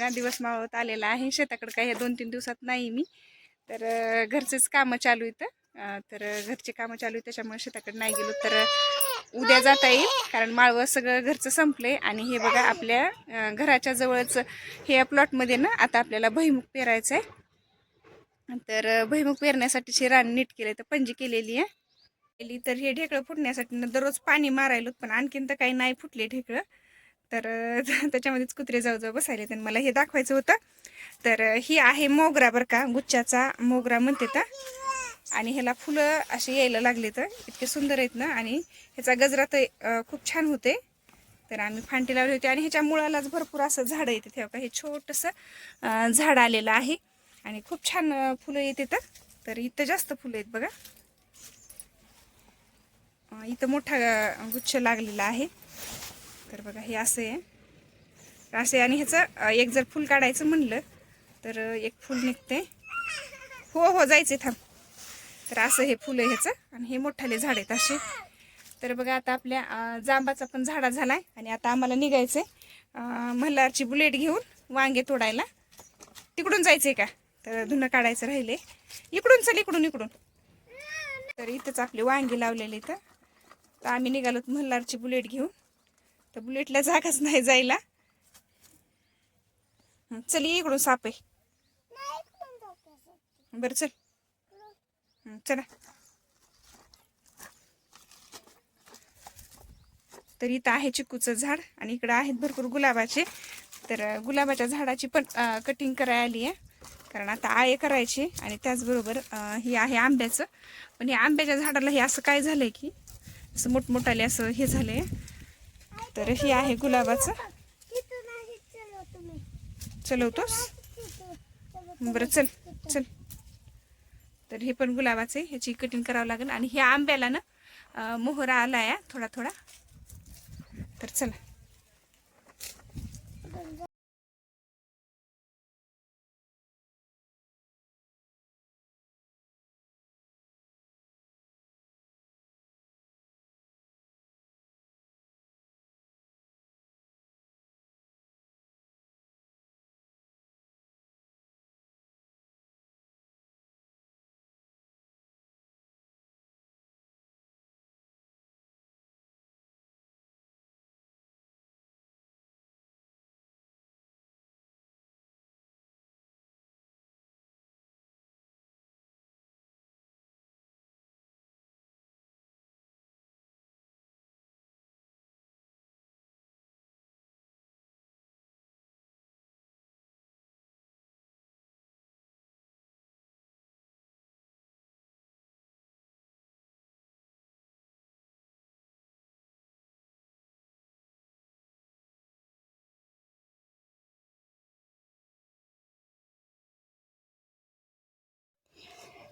बघा दिवस मावळत आलेला आहे. शेताकडं काही दोन तीन दिवसात नाही मी. तर घरचेच कामं चालू इथं तर घरचे कामं चालू आहेत. त्याच्यामुळे शेताकडे नाही गेलो तर उद्या जाता येईल. कारण माळवं सगळं घरचं संपलंय. आणि हे बघा आपल्या घराच्या जवळच हे या प्लॉटमध्ये ना आता आपल्याला भुईमुग पेरायचं आहे. तर भईमुख भुईमुग पेरण्यासाठीची रान नीट केलं तर पंजी केलेली आहे. केली तर हे ढेकळं फुटण्यासाठी ना दररोज पाणी मारायलो पण आणखीन तर काही नाही फुटले ढेकळं. तर त्याच्यामध्येच कुत्रे जाऊ बसायले तर मला हे दाखवायचं होतं. तर ही आहे मोगरा बरं का गुच्छाचा मोगरा म्हणते तर. आणि ह्याला फुलं असे यायला लागले तर इतके सुंदर आहेत ना. आणि ह्याचा गजरा तर खूप छान होते. तर आम्ही फांटी लावली होती आणि ह्याच्या मुळालाच भरपूर असं झाडं येते तेव्हा का हे छोटंसं झाड आलेलं आहे. आणि खूप छान फुलं येते तर. इथं जास्त फुलं आहेत बघा. इथं मोठा गुच्छ लागलेला आहे. तर बघा हे असं आहे. असं असे आणि ह्याचं एक जर फुल काढायचं म्हणलं तर एक फुल निघते. हो हो जायचं थांब. तर असं हे फुलं आहे ह्याचं आणि हे मोठाले झाड आहेत असे. तर बघा आता आपल्या जांबाचा पण झाडा झाला आहे आणि आता आम्हाला निघायचं आहे मल्हारची बुलेट घेऊन वांगे तोडायला. तिकडून जायचं आहे का? तर धुणं काढायचं राहिले इकडून चल इकडून इकडून. तर इथंच आपले वांगे लावलेले इथं. तर आम्ही निघालो मल्हारची बुलेट घेऊन. तर बुलेटला जागाच नाही जायला. चल ये इकडून साप. आहे बरं चल. चला. तर इथं आहे चिकूचं झाड आणि इकडं आहेत भरपूर गुलाबाचे. तर गुलाबाच्या झाडाची पण कटिंग करायला आली आहे. कारण आता आळे करायचे आणि त्याचबरोबर हे आहे आंब्याचं. पण हे आंब्याच्या झाडाला हे असं काय झालंय की असं मोठमोठाले असं हे झालंय. तर हे आहे गुलाबाचं. चलवतोस? बरं चल चल. तर हे पण गुलाबाचं आहे ह्याची कटिंग करावं लागेल. आणि ह्या आंब्याला ना मोहरा आला आहे थोडा थोडा. तर चला.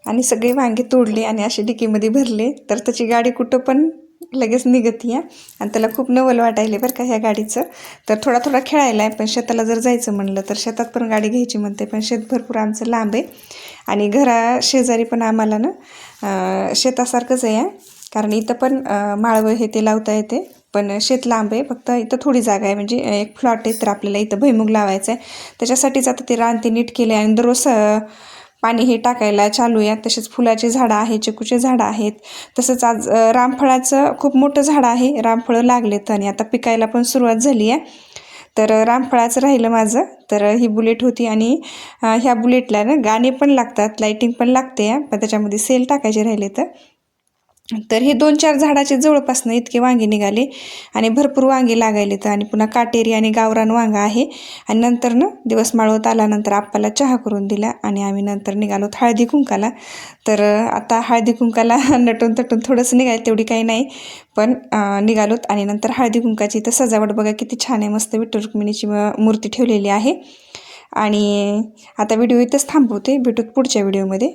आणि सगळी वांगे तोडले आणि असे डिकीमध्ये भरले. तर त्याची गाडी कुठं पण लगेच निघती आहे आणि त्याला खूप नवल वाटायले बरं का ह्या गाडीचं. तर थोडा थोडा खेळायला आहे पण शेताला जर जायचं म्हणलं तर शेतात पण गाडी घ्यायची म्हणते पण शेत भरपूर आमचं लांब आहे. आणि घरा शेजारी पण आम्हाला ना शेतासारखंच आहे कारण इथं पण माळवं हे ते लावता येते. पण शेत लांब आहे फक्त इथं थोडी जागा आहे. म्हणजे एक फ्लॉट आहे तर आपल्याला इथं भैमुग लावायचं आहे त्याच्यासाठीच आता ते रान ते नीट केले आणि दररोज पाणी हे टाकायला चालू आहे तसेच फुलाचे झाडं आहे चिकूचे झाडं आहेत. तसंच आज रामफळाचं खूप मोठं झाड आहे. रामफळं लागलेत आणि आता पिकायला पण सुरुवात झाली आहे. तर रामफळाचं राहिलं माझं. तर ही बुलेट होती आणि ह्या बुलेटला ना गाणे पण लागतात लाईटिंग पण लागते आहे, पण त्याच्यामध्ये सेल टाकायचे राहिले तर. तर हे दोन चार झाडाचे जवळपासनं इतके वांगे निघाले आणि भरपूर वांगे लागायले तर आणि पुन्हा काटेरी आणि गावरान वांगा आहे. आणि नंतर ना दिवस माळवत आल्यानंतर आप्पाला चहा करून दिला आणि आम्ही नंतर निघालो हळदी कुंकाला. तर आता हळदी कुंकाला नटून तटून थोडंसं निघाले तेवढी काही नाही पण निघालोत आणि नंतर हळदी कुंकाची इथं सजावट बघा किती छान आहे मस्त विठ्ठल रुक्मिणीची मूर्ती ठेवलेली आहे. आणि आता व्हिडिओ इथंच थांबवते भेटूत पुढच्या व्हिडिओमध्ये.